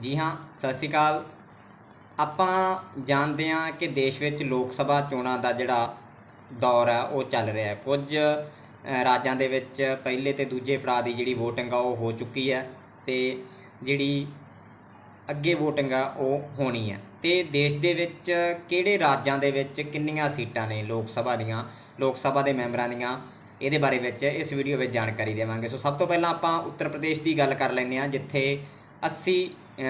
ਜੀ ਹਾਂ, ਸਤਿ ਸ਼੍ਰੀ ਅਕਾਲ। ਆਪਾਂ ਜਾਣਦੇ ਹਾਂ ਕਿ ਦੇਸ਼ ਵਿੱਚ ਲੋਕ ਸਭਾ ਚੋਣਾਂ ਦਾ ਜਿਹੜਾ ਦੌਰ ਆ, ਉਹ ਚੱਲ ਰਿਹਾ ਹੈ। ਕੁਝ ਰਾਜਾਂ ਦੇ ਵਿੱਚ ਪਹਿਲੇ ਤੇ ਦੂਜੇ ਪੜਾਅ ਦੀ ਜਿਹੜੀ VOTING ਆ, ਉਹ ਹੋ ਚੁੱਕੀ ਹੈ ਤੇ ਜਿਹੜੀ ਅੱਗੇ VOTING ਆ, ਉਹ ਹੋਣੀ ਹੈ। ਤੇ ਦੇਸ਼ ਦੇ ਵਿੱਚ ਕਿਹੜੇ ਰਾਜਾਂ ਦੇ ਵਿੱਚ ਕਿੰਨੀਆਂ ਸੀਟਾਂ ਨੇ ਲੋਕ ਸਭਾ ਦੀਆਂ, ਲੋਕ ਸਭਾ ਦੇ ਮੈਂਬਰਾਂ ਦੀਆਂ, ਇਹਦੇ ਬਾਰੇ ਵਿੱਚ ਇਸ ਵੀਡੀਓ ਵਿੱਚ ਜਾਣਕਾਰੀ ਦੇਵਾਂਗੇ। ਸੋ ਸਭ ਤੋਂ ਪਹਿਲਾਂ ਆਪਾਂ ਉੱਤਰ ਪ੍ਰਦੇਸ਼ ਦੀ ਗੱਲ ਕਰ ਲੈਂਦੇ ਹਾਂ, ਜਿੱਥੇ 80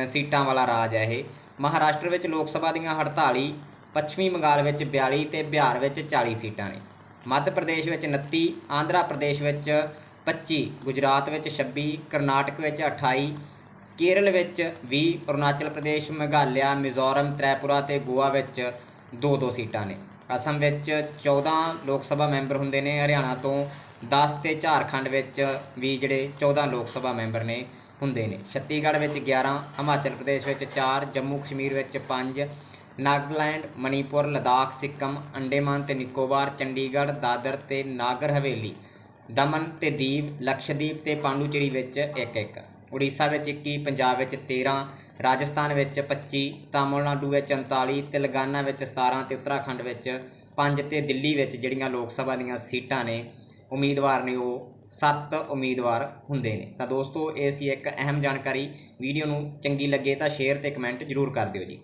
ਸੀਟਾਂ ਵਾਲਾ ਰਾਜ ਹੈ ਇਹ। ਮਹਾਰਾਸ਼ਟਰ ਵਿੱਚ ਲੋਕ ਸਭਾ ਦੀਆਂ 48 ਪੱਛਮੀ ਬੰਗਾਲ ਵਿੱਚ 42 ਤੇ ਬਿਹਾਰ ਵਿੱਚ 40 ਸੀਟਾਂ ਨੇ। ਮੱਧ ਪ੍ਰਦੇਸ਼ ਵਿੱਚ 29 ਆਂਧਰਾ ਪ੍ਰਦੇਸ਼ ਵਿੱਚ 25 ਗੁਜਰਾਤ ਵਿੱਚ 26 ਕਰਨਾਟਕ ਵਿੱਚ 28 ਕੇਰਲ ਵਿੱਚ 20 ਅਰੁਣਾਚਲ ਪ੍ਰਦੇਸ਼, ਮੇਘਾਲਿਆ, ਮਿਜ਼ੋਰਮ, ਤ੍ਰਿਪੁਰਾ ਤੇ ਗੋਆ ਵਿੱਚ 2-2 ਸੀਟਾਂ ਨੇ। ਅਸਮ ਵਿੱਚ 14 ਲੋਕ ਸਭਾ ਮੈਂਬਰ ਹੁੰਦੇ ਨੇ। ਹਰਿਆਣਾ ਤੋਂ 10 ਤੇ ਝਾਰਖੰਡ ਵਿੱਚ ਵੀ ਜਿਹੜੇ 14 ਲੋਕ ਸਭਾ ਮੈਂਬਰ ਨੇ। ਹੁੰਦੇ ਨੇ। ਛੱਤੀਗੜ੍ਹ ਵਿੱਚ 11 ਹਿਮਾਚਲ ਪ੍ਰਦੇਸ਼ ਵਿੱਚ 4 ਜੰਮੂ ਕਸ਼ਮੀਰ ਵਿੱਚ 5 ਨਾਗਾਲੈਂਡ, ਮਣੀਪੁਰ, ਲਦਾਖ, ਸਿੱਕਮ, ਅੰਡੇਮਾਨ ਤੇ ਨਿਕੋਬਾਰ, ਚੰਡੀਗੜ੍ਹ, ਦਾਦਰ ਤੇ ਨਾਗਰ ਹਵੇਲੀ, ਦਮਨ ਤੇ ਦੀਪ ਲਕਸ਼ਦੀਪ ਤੇ ਪਾਂਡੂਚੇਰੀ ਵਿੱਚ ਇੱਕ ਇੱਕ ਉੜੀਸਾ ਵਿੱਚ 21 ਪੰਜਾਬ ਵਿੱਚ 13 ਰਾਜਸਥਾਨ ਵਿੱਚ 25 ਤਾਮਿਲਨਾਡੂ ਵਿੱਚ 39 ਤੇਲੰਗਾਨਾ ਵਿੱਚ 17 ਤੇ ਉੱਤਰਾਖੰਡ ਵਿੱਚ 5 ਤੇ ਦਿੱਲੀ ਵਿੱਚ ਜਿਹੜੀਆਂ ਲੋਕ ਸਭਾ ਦੀਆਂ ਸੀਟਾਂ ਨੇ ਉਮੀਦਵਾਰ ਨੇ ਉਹ 7 ਉਮੀਦਵਾਰ ਹੁੰਦੇ ਨੇ। ਤਾਂ ਦੋਸਤੋ, ਇਹ ਸੀ ਇੱਕ ਅਹਿਮ ਜਾਣਕਾਰੀ। ਵੀਡੀਓ ਨੂੰ ਚੰਗੀ ਲੱਗੇ ਤਾਂ ਸ਼ੇਅਰ ਤੇ ਕਮੈਂਟ ਜ਼ਰੂਰ ਕਰ ਦਿਓ ਜੀ।